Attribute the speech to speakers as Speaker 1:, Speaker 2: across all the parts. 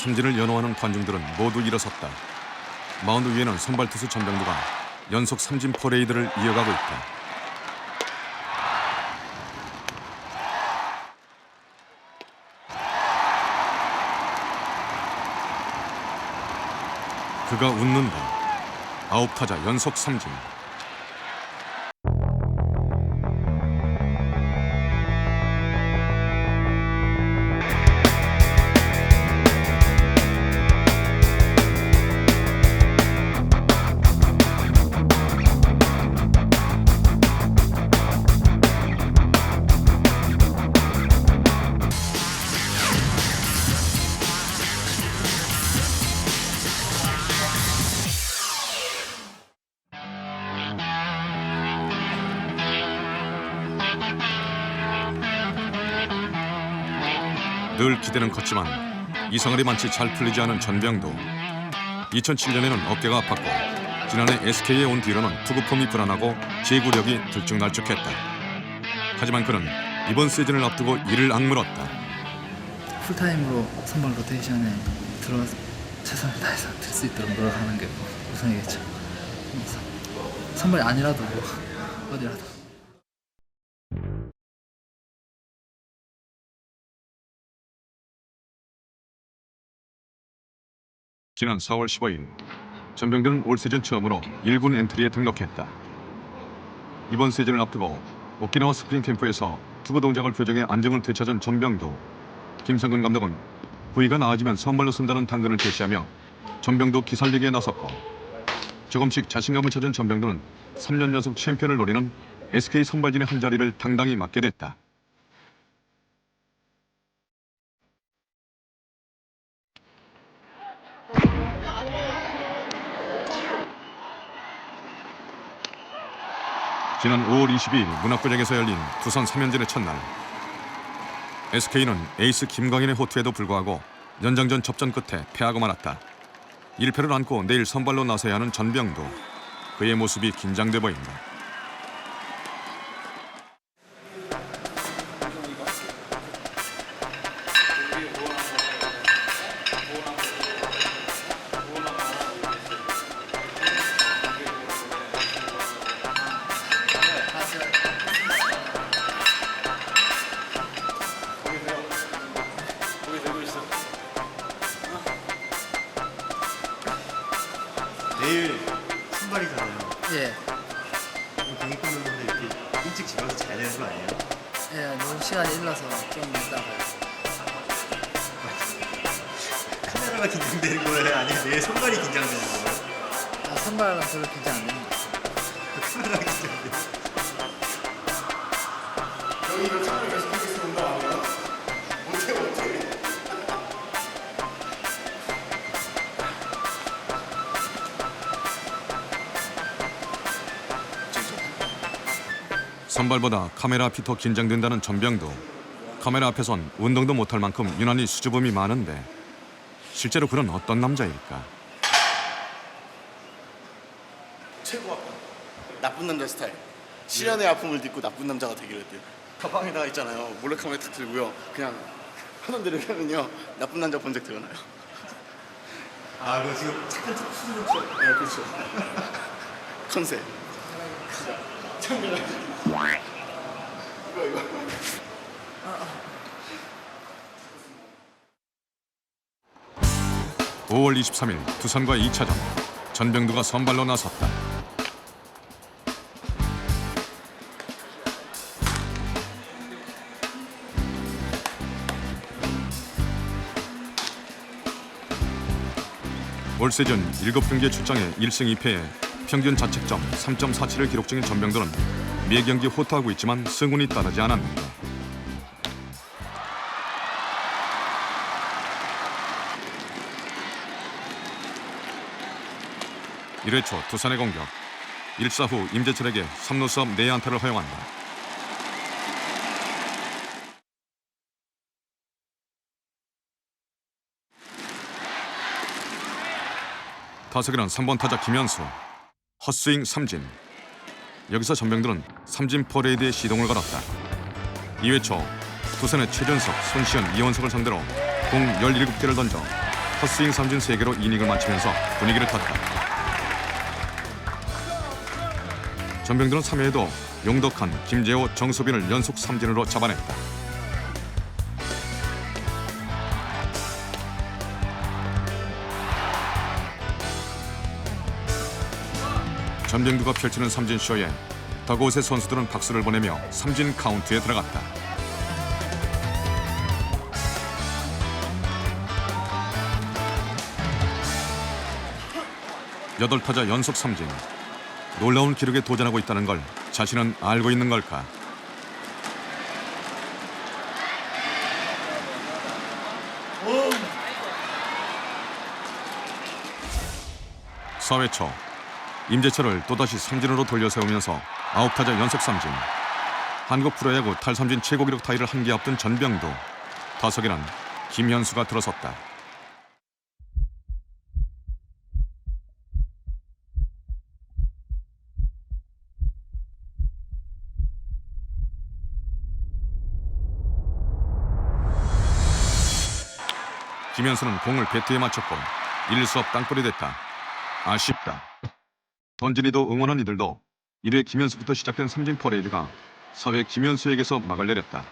Speaker 1: 삼진을 연호하는 관중들은 모두 일어섰다. 마운드 위에는 선발 투수 전병두가 연속 삼진 퍼레이드를 이어가고 있다. 그가 웃는다. 아홉 타자 연속 삼진. 기대는 컸지만 이상하리 많지 잘 풀리지 않은 전병도 2007년에는 어깨가 아팠고 지난해 SK에 온 뒤로는 투구폼이 불안하고 제구력이 들쭉날쭉했다. 하지만 그는 이번 시즌을 앞두고 이를 악물었다.
Speaker 2: 풀타임으로 선발 로테이션에 들어 최선을 다해서 들 수 있도록 노력하는 게 우선이겠죠. 그래서 선발이 아니라도 뭐 어디라도.
Speaker 1: 지난 4월 15일 전병들은 올 시즌 처음으로 1군 엔트리에 등록했다. 이번 시즌을 앞두고 오키나와 스프링 캠프에서 투구 동작을 표정해 안정을 되찾은 전병도 김성근 감독은 부위가 나아지면 선발로 쓴다는 당근을 제시하며 전병도 기살리기에 나섰고 조금씩 자신감을 찾은 전병도는 3년 연속 챔피언을 노리는 SK 선발진의 한 자리를 당당히 맡게 됐다. 지난 5월 22일 문학구장에서 열린 두산 3연전의 첫날 SK는 에이스 김광인의 호투에도 불구하고 연장전 접전 끝에 패하고 말았다. 1패를 안고 내일 선발로 나서야 하는 전병도 그의 모습이 긴장돼 보인다.
Speaker 2: 시간이 일러서 좀 이따가요.
Speaker 3: 카메라가 긴장되는 거예요? 아니면 내일 선발이 긴장되는 거예요?
Speaker 2: 아, 선발은 별로 긴장 안 됩니다.
Speaker 1: 선발보다 카메라 앞이 더 긴장된다는 전병도 카메라 앞에선 운동도 못할 만큼 유난히 수줍음이 많은데 실제로 그런 어떤 남자일까?
Speaker 4: 최고 아파. 나쁜 남자 스타일. 실연의 아픔을 딛고 나쁜 남자가 되기로 했대요. 가방에다가 있잖아요. 몰래카메라 탁 들고요. 그냥 하는 대로 하면요. 나쁜 남자 본적 드러나요.
Speaker 3: 아, 그거 지금 착한 수준
Speaker 4: 네, 그렇죠. 컨셉. 이거 이거.
Speaker 1: 오 5월 23일 두산과 2차전 전병두가 선발로 나섰다. 올 시즌 7경기에 출장해 1승 2패에 평균 자책점 3.47을 기록 중인 전병두는 매 경기 호투하고 있지만 승운이 따르지 않았는다. 일회초 두산의 공격 1사 후 임재철에게 3루 수업 4안타를 허용한다. 타석에는 3번 타자 김현수 헛스윙 삼진 여기서 전병들은 삼진 퍼레이드에 시동을 걸었다 2회 초 두산의 최전석, 손시현, 이원석을 상대로 공 17개를 던져 헛스윙 삼진 3개로 이닝을 마치면서 분위기를 탔다. 전병들은 3회에도 용덕한, 김재호, 정수빈을 연속 삼진으로 잡아냈다. 전병두가 펼치는 삼진 쇼에 더그아웃의 선수들은 박수를 보내며 삼진 카운트에 들어갔다. 여덟 타자 연속 삼진. 놀라운 기록에 도전하고 있다는 걸 자신은 알고 있는 걸까? 사회 초 임재철을 또다시 삼진으로 돌려세우면서 아홉 타자 연속 삼진. 한국 프로야구 탈삼진 최고 기록 타이를 한 개 앞둔 전병도 타석에는 김현수가 들어섰다. 김현수는 공을 배트에 맞췄고 1수업 땅볼이 됐다. 아쉽다. 던진이도 응원한 이들도 1회 김현수부터 시작된 삼진 퍼레이드가 4회 김현수에게서 막을 내렸다.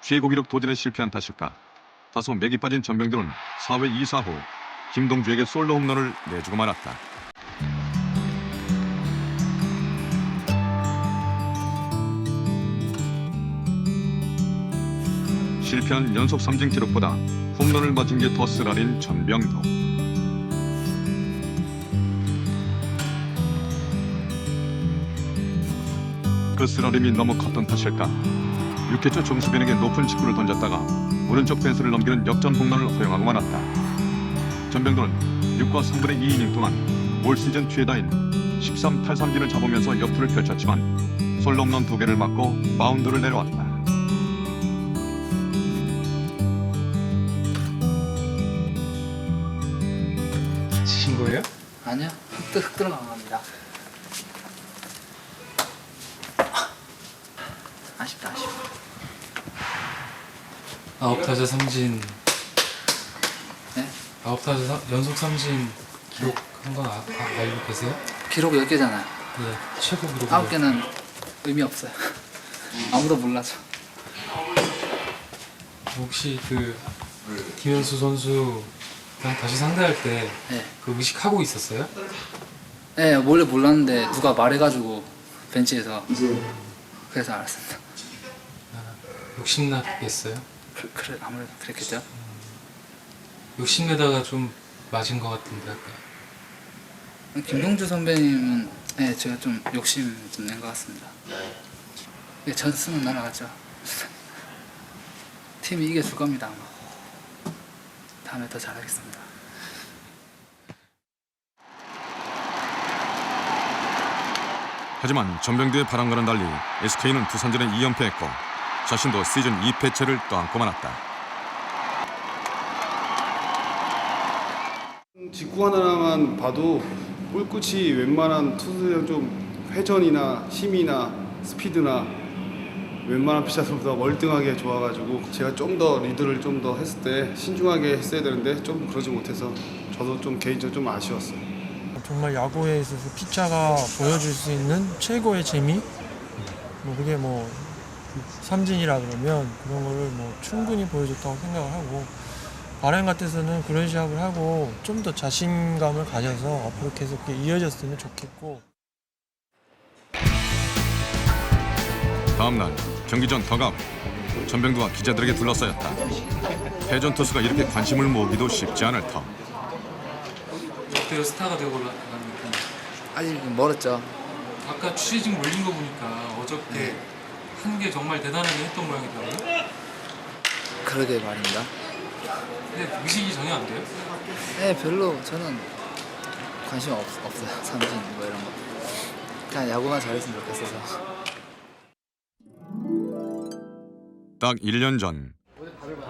Speaker 1: 최고 기록 도전에 실패한 탓일까? 다소 맥이 빠진 전병들은 4회 2사 후 김동주에게 솔로 홈런을 내주고 말았다. 실패한 연속 삼진 기록보다 홈런을 맞은 게 더 쓰라린 전병도. 그 쓰라림이 너무 컸던 탓일까? 6회초 정수빈에게 높은 직구를 던졌다가 오른쪽 펜스를 넘기는 역전 홈런을 허용하고 말았다. 전병도는 6과 3분의 2이닝 동안 올 시즌 최다인 13 탈삼진을 잡으면서 역투를 펼쳤지만 솔로 홈런 두 개를 맞고 마운드를 내려왔다.
Speaker 5: 치신 거예요?
Speaker 2: 아니요 흑, 흑 들어간 겁니다 아쉽다
Speaker 5: 아홉 타자 삼진
Speaker 2: 네?
Speaker 5: 아홉 타자 삼- 연속 삼진 기록한 건 아, 아, 알고 계세요?
Speaker 2: 기록 10개잖아요
Speaker 5: 네 최고 기록
Speaker 2: 9개는 의미 없어요 아무도 몰라죠
Speaker 5: 혹시 그 김현수 선수랑 다시 상대할 때그
Speaker 2: 네.
Speaker 5: 의식하고 있었어요?
Speaker 2: 네 원래 몰랐는데 누가 말해가지고 벤치에서 그래서 알았습니다
Speaker 5: 욕심났겠어요?
Speaker 2: 그, 그래 아무래도 그랬겠죠
Speaker 5: 욕심내다가 좀 맞은 것 같은데 아까
Speaker 2: 김동주 선배님은 네, 제가 좀 욕심 좀 낸 것 같습니다. 네, 전승은 날아갔죠. 팀이 이겨줄 겁니다. 아마. 다음에 더 잘하겠습니다.
Speaker 1: 하지만 전병두의 바람과는 달리 SK는 두산전에 2연패했고 자신도 시즌 2패째를 떠안고 말았다.
Speaker 6: 직구 하나만 봐도 뿔끝이 웬만한 투수들은 좀 회전이나 힘이나 스피드나 웬만한 피자들보다 월등하게 좋아가지고 제가 좀 더 리드를 좀 더 했을 때 신중하게 했어야 되는데 좀 그러지 못해서 저도 좀 개인적으로 좀 아쉬웠어요.
Speaker 7: 정말 야구에 있어서 피자가 보여줄 수 있는 최고의 재미? 뭐 그게 뭐 삼진이라 그러면 그런 거를 뭐 충분히 보여줬다고 생각을 하고 바람 같아서는 그런 시합을 하고 좀 더 자신감을 가져서 앞으로 계속 이렇게 이어졌으면 좋겠고
Speaker 1: 다음 날 경기 전 더갑 전병두와 기자들에게 둘러싸였다. 패전 투수가 이렇게 관심을 모으기도 쉽지 않을 터.
Speaker 5: 그때로 스타가 되고 올라가는 느낌
Speaker 2: 아직 멀었죠.
Speaker 5: 아까 취재진 몰린 거 보니까 어저께 한게 정말 대단하게 했던 모양이더라고요
Speaker 2: 그러게 말입니다.
Speaker 5: 근데 의식이 전혀 안 돼요?
Speaker 2: 네, 별로 저는 관심 없, 없어요. 삼진 뭐 이런 거. 그냥 야구만 잘했으면 좋겠어서.
Speaker 1: 딱 1년 전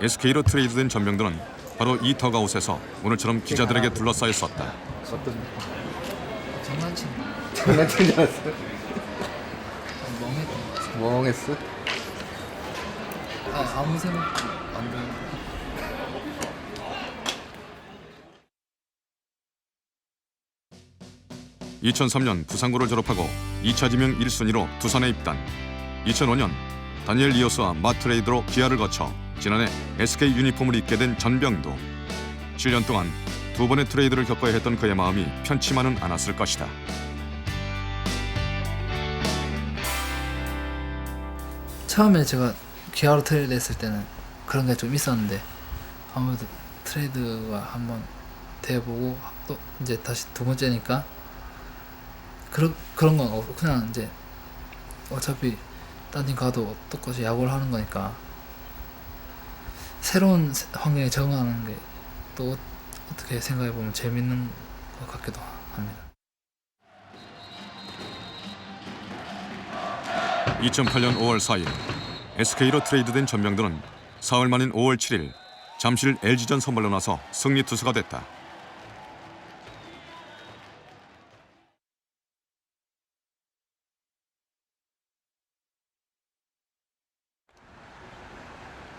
Speaker 1: SK로 트레이드된 전병두는 바로 이 더가웃에서 오늘처럼 기자들에게 둘러싸였었다.
Speaker 2: 장난친.
Speaker 8: 장난친 줄 알았어요.
Speaker 2: 멍했.
Speaker 8: 멍했어?
Speaker 2: 아, 아무 생각도 안 들고.
Speaker 1: (2003년) 부산고를 졸업하고 (2차) 지명 (1순위로) 두산에 입단 (2005년) 다니엘 리어스와 마트레이드로 기아를 거쳐 지난해 SK 유니폼을 입게 된 전병도 7년 동안 두 번의 트레이드를 겪어야 했던 그의 마음이 편치만은 않았을 것이다.
Speaker 2: 처음에 제가 기아로 트레이드 했을 때는 그런 게 좀 있었는데 아무래도 트레이드가 한번 돼보고 또 이제 다시 두 번째니까 그런 그런 건 없고 그냥 이제 어차피 딴팀 가도 똑같이 야구를 하는 거니까 새로운 세- 환경에 적응하는 게 또 어떻게 생각해 보면 재밌는 것 같기도 합니다.
Speaker 1: 2008년 5월 4일 SK로 트레이드된 전병도는 사흘 만인 5월 7일 잠실 LG전 선발로 나서 승리 투수가 됐다.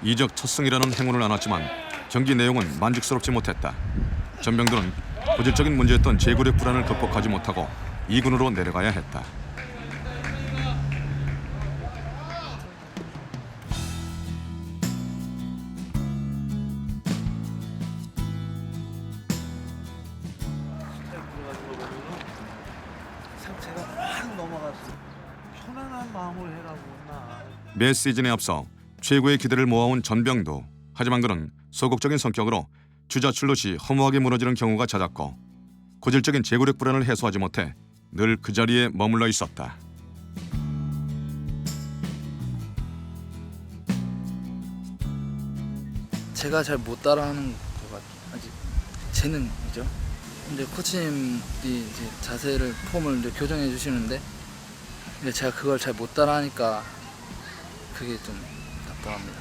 Speaker 1: 이적 첫 승이라는 행운을 안았지만 경기 내용은 만족스럽지 못했다. 전병도는 고질적인 문제였던 제구력 불안을 극복하지 못하고 2군으로 내려가야 했다. 매 시즌에 앞서 최고의 기대를 모아온 전병도 하지만 그는 소극적인 성격으로 주자출로 시 허무하게 무너지는 경우가 잦았고 고질적인 제구력 불안을 해소하지 못해 늘 그 자리에 머물러 있었다.
Speaker 2: 제가 잘 못 따라하는 거가 아직 재능이죠. 근데 코치님이 이제 자세를 폼을 이제 교정해 주시는데 제가 그걸 잘 못 따라하니까 그게 좀 답답합니다.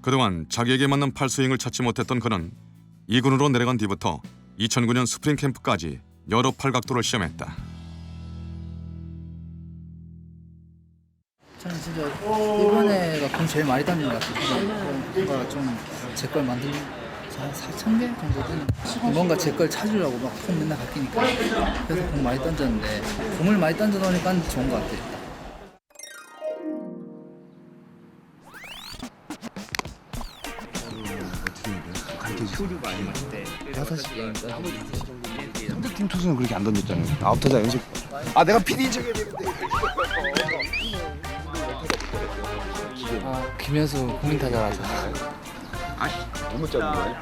Speaker 1: 그동안 자기에게 맞는 팔스윙을 찾지 못했던 그는 2군으로 내려간 뒤부터 2009년 스프링 캠프까지 여러 팔각도를 시험했다.
Speaker 2: 저는 진짜 이번에가 공 제일 많이 던진 것 같아요. 뭔가 좀제 걸 만든 한 4천 개 정도 되는 뭔가 제 걸 찾으려고 막폼 맨날 바뀌니까 그래서 공 많이 던졌는데 공을 많이 던져 놓으니까 좋은 것 같아요. 다섯 시 게임 던지는데
Speaker 8: 상대팀 투수는 그렇게 안 던졌잖아요. 아홉 타자 연속. 아 내가 PD 적해야 되는데.
Speaker 2: 아 김현수 국민 타자라서
Speaker 8: 너무 짧은 거야.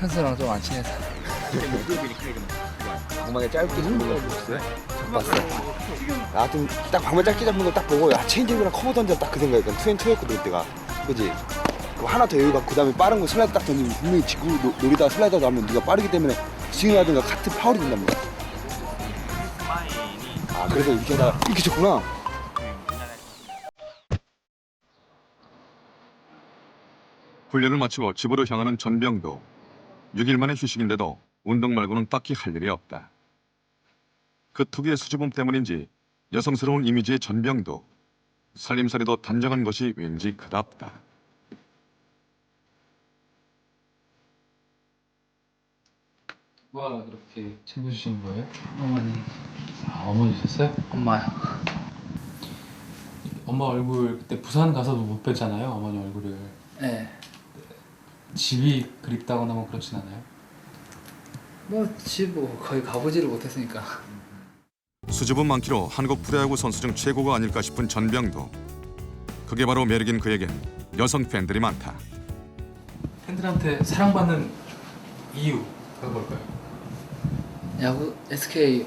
Speaker 2: 현수랑 좀 안 친해서
Speaker 8: 정말 짧게 잡는 거 봤어요? 봤어. 나좀딱 방금 짧게 잡는 거 딱 보고 야 체인지랑 커버 던져 딱 그 생각이니까 투앤투였거든 그때가. 그지? 그 하나 더 여유 갖고 그다음에 빠른 거 슬라이드 딱 던지면 분명히 지구 노, 노리다가 슬라이드 나면 네가 빠르기 때문에 스윙하든가 카트 파울이 된답니다. 아 그래서 이렇게 하다 이렇게 쳤구나.
Speaker 1: 훈련을 마치고 집으로 향하는 전병도 6일 만의 휴식인데도 운동 말고는 딱히 할 일이 없다. 그 특유의 수줍음 때문인지 여성스러운 이미지의 전병도 살림살이도 단정한 것이 왠지 그답다.
Speaker 5: 누가 그렇게 챙겨주시는 거예요?
Speaker 2: 어머니
Speaker 5: 아, 어머니 주셨어요?
Speaker 2: 엄마요.
Speaker 5: 엄마 얼굴 그때 부산 가서도 못 뵀잖아요 어머니 얼굴을
Speaker 2: 네.
Speaker 5: 집이 그립다거나 뭐 그렇진 않아요?
Speaker 2: 뭐집 뭐 거의 가보지를 못했으니까
Speaker 1: 수줍음 많기로 한국 프로야구 선수 중 최고가 아닐까 싶은 전병도 그게 바로 매력인 그에겐 여성 팬들이 많다.
Speaker 5: 팬들한테 사랑받는 이유가 뭘까요?
Speaker 2: 야구 SK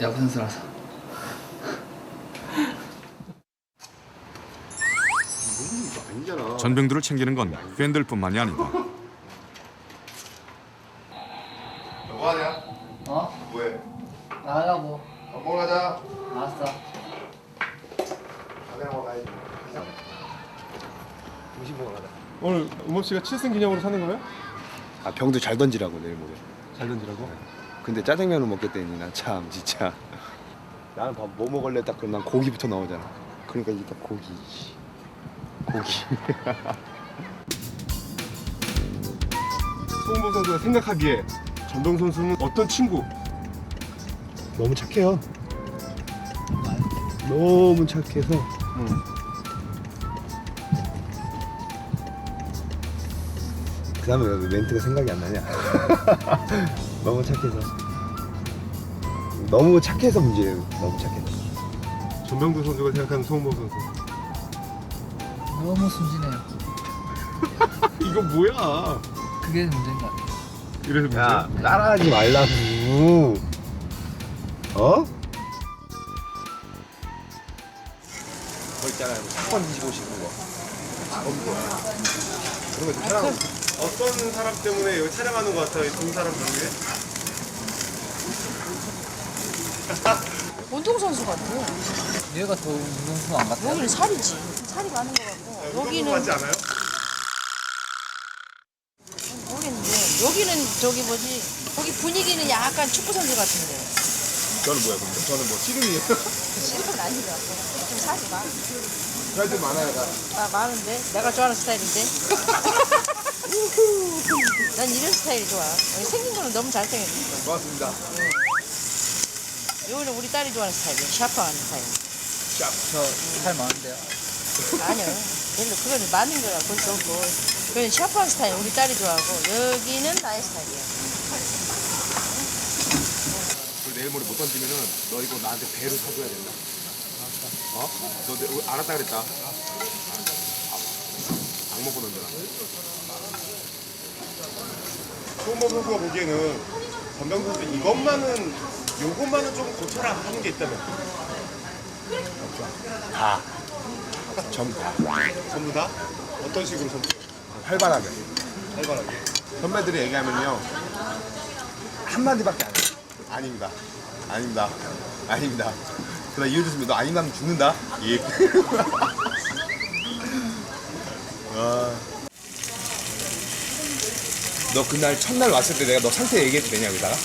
Speaker 2: 야구 선수라서
Speaker 1: 전병들을 챙기는 건 팬들뿐만이 아니다.
Speaker 2: 어?
Speaker 8: 왜?
Speaker 2: 나가자고
Speaker 8: 밥 먹으러 가자.
Speaker 2: 알았어
Speaker 8: 가자 먹어 가야지. 음식 먹으러 가자.
Speaker 6: 오늘 우모 씨가 7승 기념으로 사는 거예요?
Speaker 8: 아 병도 잘 던지라고 내일 모레.
Speaker 6: 잘 던지라고?
Speaker 8: 근데 짜장면을 먹겠다니 나 참 진짜 나는 밥 뭐 먹을래 딱 그럼 난 고기부터 나오잖아 그러니까 일단 고기 고기
Speaker 6: 송은범 선수가 생각하기에 전동 선수는 어떤 친구? 너무 착해요. 너무 착해서.
Speaker 8: 그 다음에 왜 멘트가 생각이 안 나냐? 너무 착해서. 너무 착해서 문제예요. 너무 착해서.
Speaker 6: 전병준 선수가 생각하는 송은범 선수.
Speaker 2: 너무 순진해요.
Speaker 6: 이거 뭐야?
Speaker 2: 그게 문제인 것 같아요.
Speaker 6: 이래서 문제.
Speaker 8: 야, 따라하지 말라고. 어? 거 있잖아요. 사건 뒤지고 싶은 거. 그런 거좀 촬영.
Speaker 6: 어떤 사람 때문에 여기 촬영하는 것 같아요? 두 사람 중에?
Speaker 9: 운동 선수 같아.
Speaker 2: 얘가 더 운동수 안 같아요?
Speaker 9: 여기는 살이지. 살이 많은 것 같고. 여기는
Speaker 6: 같지 않아요?
Speaker 9: 모르겠는데 여기는 저기 뭐지? 거기 분위기는 약간 축구 선수 같은데.
Speaker 8: 저는 뭐야, 근데? 저는 뭐, 씨름이에요?
Speaker 9: 실컷 아니라 좀 살이 많아.
Speaker 8: 살좀 많아요, 나.
Speaker 9: 아 많은데 내가 좋아하는 스타일인데. 난 이런 스타일이 좋아. 생긴 거는 너무 잘생겼어.
Speaker 8: 고맙습니다.
Speaker 9: 이거는 우리 딸이 좋아하는 스타일이야. 샤프하는 스타일.
Speaker 2: 저살 많은데요.
Speaker 9: 아니요. 별로 그거는 많은 거라 볼 수 없고. 그건 샤프한 스타일 우리 딸이 좋아하고 여기는 나의 스타일이야.
Speaker 8: 내일 모레 못 던지면은 너 이거 나한테 배로 사줘야 된다. 어? 너 내, 알았다 그랬다. 악 먹고 던져라.
Speaker 6: 송은범 선수가 보기에는 전병준 선수 이것만은 요것만은 좀 고쳐라 하는 게 있다면
Speaker 8: 다. 전부 다.
Speaker 6: 전부 다 어떤 식으로 전부
Speaker 8: 활발하게.
Speaker 6: 활발하게
Speaker 8: 선배들이 얘기하면요. 한마디밖에 안 해. 아닙니다. 아닙니다. 아닙니다. 그러다 이유 듣으면 너 아니다 하면 죽는다. 예. 아. 너 그날 첫날 왔을 때 내가 너 상태 얘기해도 되냐, 여기다가?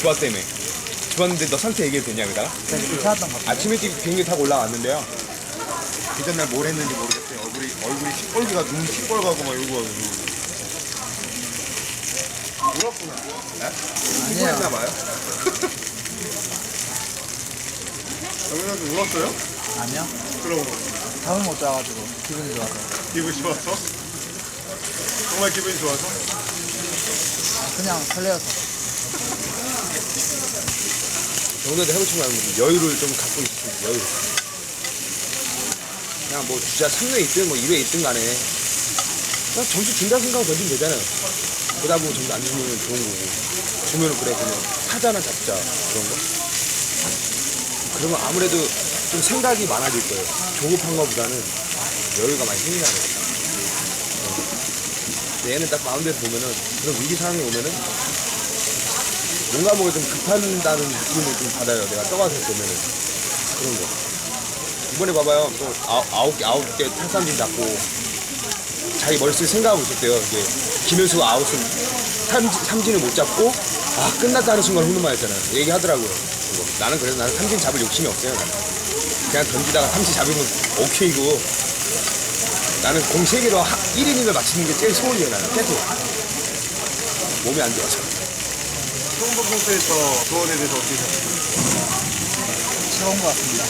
Speaker 8: 좋았다며. 좋았는데 너 상태 얘기해도 되냐, 여기다가?
Speaker 2: 괜찮았던 것 같아요.
Speaker 8: 아침 일찍 비행기 타고 올라왔는데요. 그 전날 뭘 했는지 모르겠어요. 얼굴이, 얼굴이 시뻘개가 눈 시뻘가고 막 이러고. 울었구나. 네? 피곤했나 봐요.
Speaker 6: 정현 선수 울었어요?
Speaker 2: 아니요.
Speaker 6: 그럼
Speaker 2: 잠을 못 자가지고 기분이 좋아서.
Speaker 6: 기분이 좋아서? 정말 기분이 좋아서?
Speaker 2: 그냥 설레어서.
Speaker 8: 정도도 해보고 말고 여유를 좀 갖고 있습니다. 여유. 그냥 뭐 주자 3루에 있든 뭐 2루에 있든 간에 그냥 점수 준다 생각하고 던지면 되잖아요. 그러다 보면 점수 안 주면 좋은 거고 주면은 그래 그냥 타자 하나 잡자 그런 거. 그러면 아무래도 좀 생각이 많아질 거예요. 조급한 거보다는 여유가 많이 거예요. 얘는 딱 마운드에서 보면은 그런 위기 상황이 오면은 뭔가 뭐가 좀 급한다는 느낌을 좀 받아요. 내가 떠가서 보면은 그런 거. 이번에 봐봐요. 또 아홉, 개 아홉 개 탈삼진 잡고 자기 머릿속에 생각하고 있었대요. 이게 김현수 아웃은 삼진, 삼진을 못 잡고 아 끝났다는 순간 홈런만했잖아요. 얘기하더라고요. 그거. 나는 그래서 나는 삼진 잡을 욕심이 없어요. 그냥 던지다가 삼진 잡으면 오케이고 나는 공세 개로 1이닝을 맞추는 게 제일 소원이에요. 나는 계속 몸이 안 좋아서.
Speaker 6: 송은범 선수의 저 조언에 대해서 어떻게 생각하세요?
Speaker 2: 최고인 것 같습니다.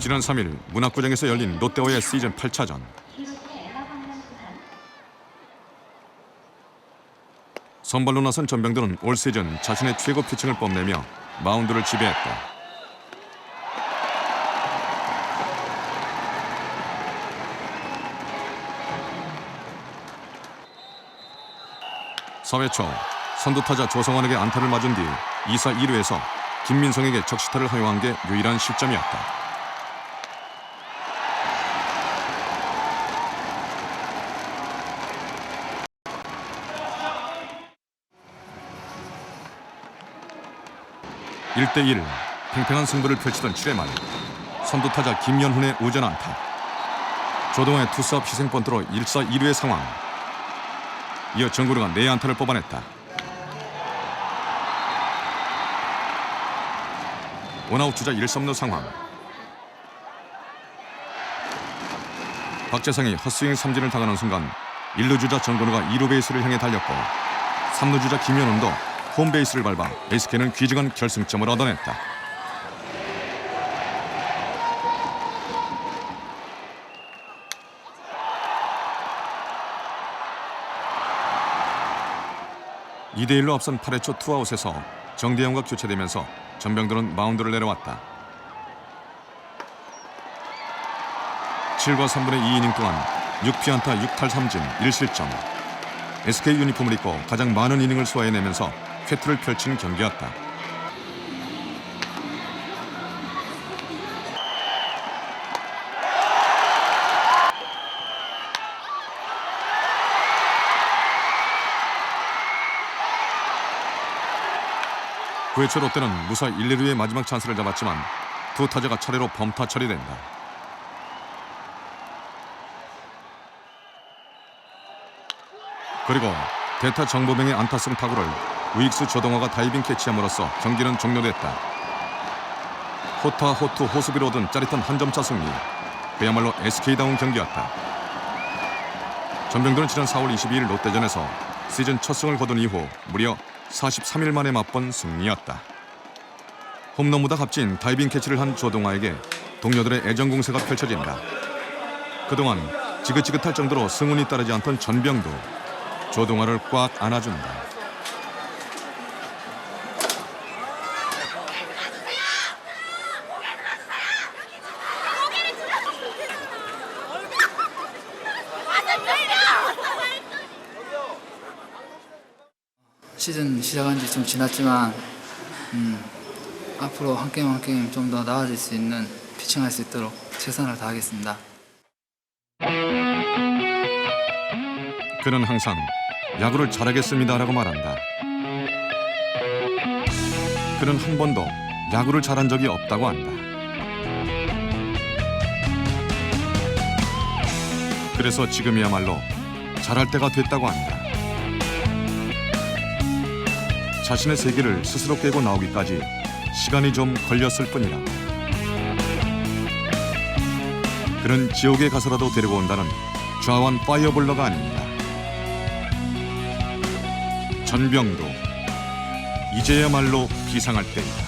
Speaker 1: 지난 3일 문학구장에서 열린 롯데와의 시즌 8차전. 선발로 나선 전병들은 올 시즌 자신의 최고 피칭을 뽐내며 마운드를 지배했다. 사회 초 선두타자 조성환에게 안타를 맞은 뒤 2사 2루에서 김민성에게 적시타를 허용한 게 유일한 실점이었다. 일대일 팽팽한 승부를 펼치던 7회 말 선두타자 김연훈의 우전 안타 조동호의 투스업 희생 번트로 1사 2루의 상황. 이어 정구르가 4안타를 뽑아냈다. 원아웃 주자 1, 3루 상황. 박재상이 헛스윙 삼진을 당하는 순간 1루 주자 정건우가 2루 베이스를 향해 달렸고 3루 주자 김현웅도 홈 베이스를 밟아 SK는 귀중한 결승점을 얻어냈다. 이대 1로 앞선 8회 초 투아웃에서 정대영과 교체되면서 전병들은 마운드를 내려왔다. 7과 3분의 2이닝 동안 6피안타 6탈 3진 1실점. SK 유니폼을 입고 가장 많은 이닝을 소화해내면서 쾌투를 펼친 경기였다. 구회초 롯데는 무사 1, 2루의 마지막 찬스를 잡았지만 두 타자가 차례로 범타 처리된다. 그리고 대타 정보명의 안타성 타구를 우익수 조동화가 다이빙 캐치함으로써 경기는 종료됐다. 호타 호투 호수비로 얻은 짜릿한 한 점차 승리. 그야말로 SK다운 경기였다. 전병들은 지난 4월 22일 롯데전에서 시즌 첫 승을 거둔 이후 무려 43일 만에 맛본 승리였다. 홈런보다 값진 다이빙 캐치를 한 조동화에게 동료들의 애정 공세가 펼쳐진다. 그동안 지긋지긋할 정도로 승운이 따르지 않던 전병도 조동화를 꽉 안아준다.
Speaker 2: 시즌 시작한 지 좀 지났지만 음, 앞으로 한 게임 한 게임 좀 더 나아질 수 있는 피칭할 수 있도록 최선을 다하겠습니다.
Speaker 1: 그는 항상 야구를 잘하겠습니다라고 말한다. 그는 한 번도 야구를 잘한 적이 없다고 한다. 그래서 지금이야말로 잘할 때가 됐다고 한다. 자신의 세계를 스스로 깨고 나오기까지 시간이 좀 걸렸을 뿐이다. 그는 지옥에 가서라도 데리고 온다는 좌완 파이어볼러가 아닙니다. 전병도 이제야말로 비상할 때이다.